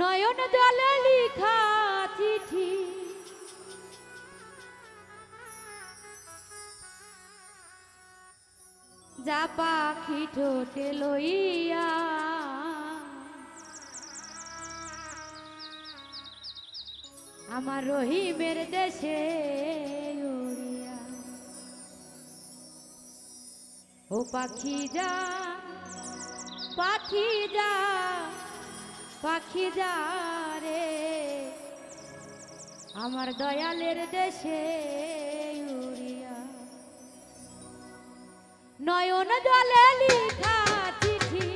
নয়ন জলে লিখা চিঠি। যা পাখি ঠোঁটে লইয়া আমার রহিমের দেশে উড়িয়া। ও পাখি যা পাখি যা পাখি যারে, আমার দয়ালের দেশে উড়িয়া। নয়ন জলে লিখা চিঠি,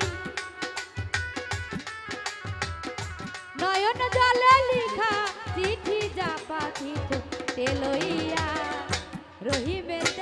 নয়ন জলে লিখা চিঠি যা পাখি তেলইয়া রহিবের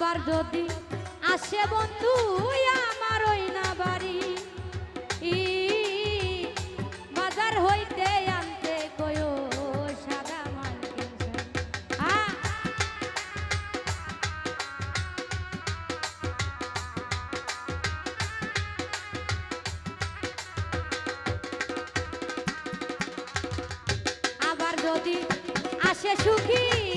আবার যদি আসে বন্ধু আমার ওই না বাড়ি। বাজার হইতে আনতে কয় সাদা আবার যদি আসে সুখী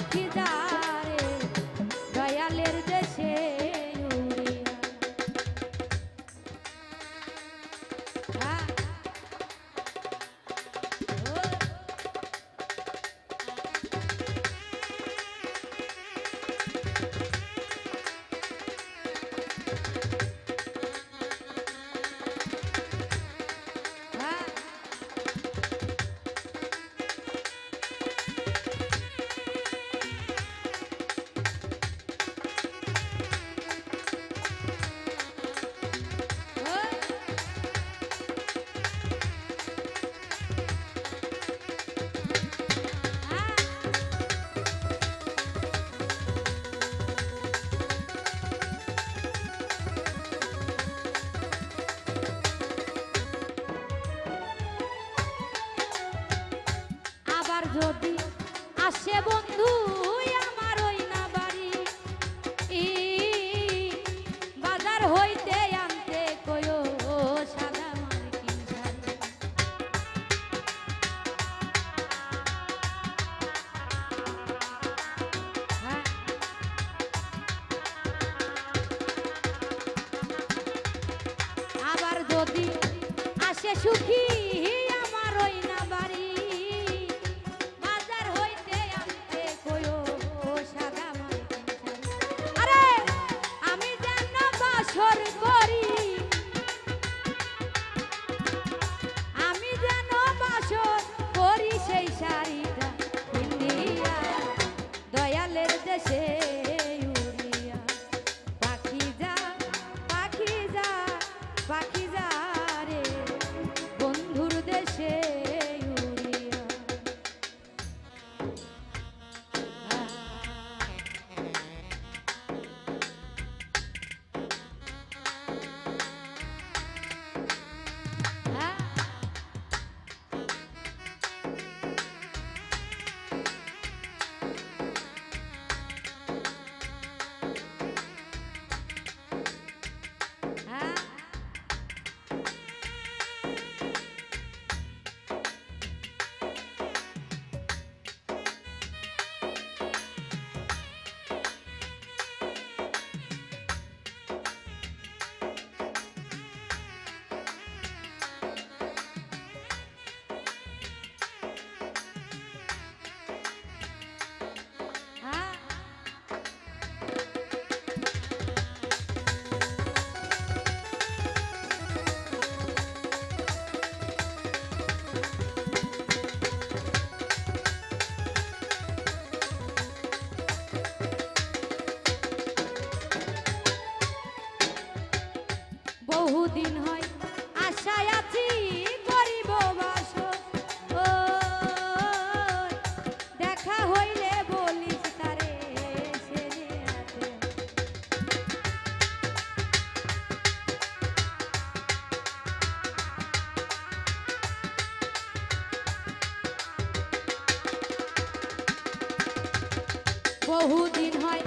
রাখি যা সুখী। বহুদিন হয়